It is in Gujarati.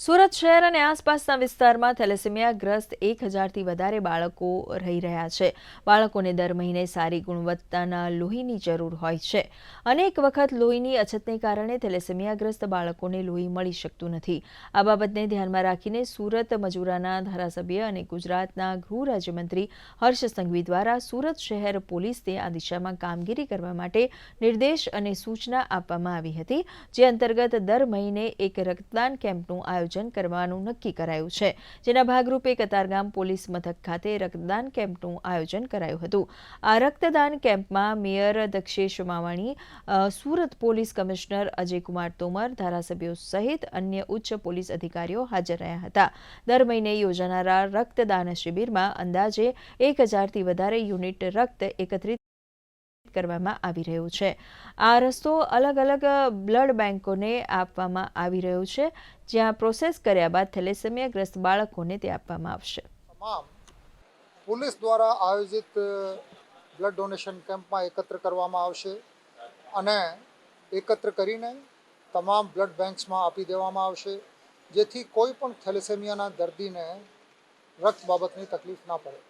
સુરત શહેર અને આસપાસના વિસ્તારમાં થેલેસેમિયાગ્રસ્ત એક હજારથી વધારે બાળકો રહી રહ્યા છે. બાળકોને દર મહિને સારી ગુણવત્તાના લોહીની જરૂર હોય છે. અનેક વખત લોહીની અછતને કારણે થેલેસેમિયાગ્રસ્ત બાળકોને લોહી મળી શકતું નથી. આ બાબતને ધ્યાનમાં રાખીને સુરત મજૂરાના ધારાસભ્ય અને ગુજરાતના ગૃહ રાજ્યમંત્રી હર્ષ સંઘવી દ્વારા સુરત શહેર પોલીસને આ દિશામાં કામગીરી કરવા માટે નિર્દેશ અને સૂચના આપવામાં આવી હતી, જે અંતર્ગત દર મહિને એક રક્તદાન કેમ્પનું આયોજન કરવાનું નક્કી કરાયું છે. જેના ભાગરૂપે કતારગામ પોલીસ મથક ખાતે રક્તદાન કેમ્પનું આયોજન કરાયું હતું. આ રક્તદાન કેમ્પમાં mayor Dakshesh Mavani Surat police commissioner Ajaykumar Tomar, ધારાસભ્યો સહિત અન્ય ઉચ્ચ પોલીસ અધિકારીઓ હાજર રહ્યા હતા. દર મહિને યોજાનારા રક્તદાન શિબિરમાં અંદાજે એક હજારથી વધારે યુનિટ રક્ત એકત્રિત કરવામાં આવી રહ્યું છે. આ રસ્તો અલગ અલગ બ્લડ બેંકોને આપવામાં આવી રહ્યો છે, જ્યાં પ્રોસેસ કર્યા બાદ થેલેસેમિયાગ્રસ્ત બાળકોને તે આપવામાં આવશે. તમામ પોલીસ દ્વારા આયોજિત બ્લડ ડોનેશન કેમ્પમાં એકત્ર કરવામાં આવશે અને એકત્ર કરીને તમામ બ્લડ બેંક્સમાં આપી દેવામાં આવશે, જેથી કોઈ પણ થેલેસેમિયાના દર્દીને રક્ત બાબતની તકલીફ ના પડે.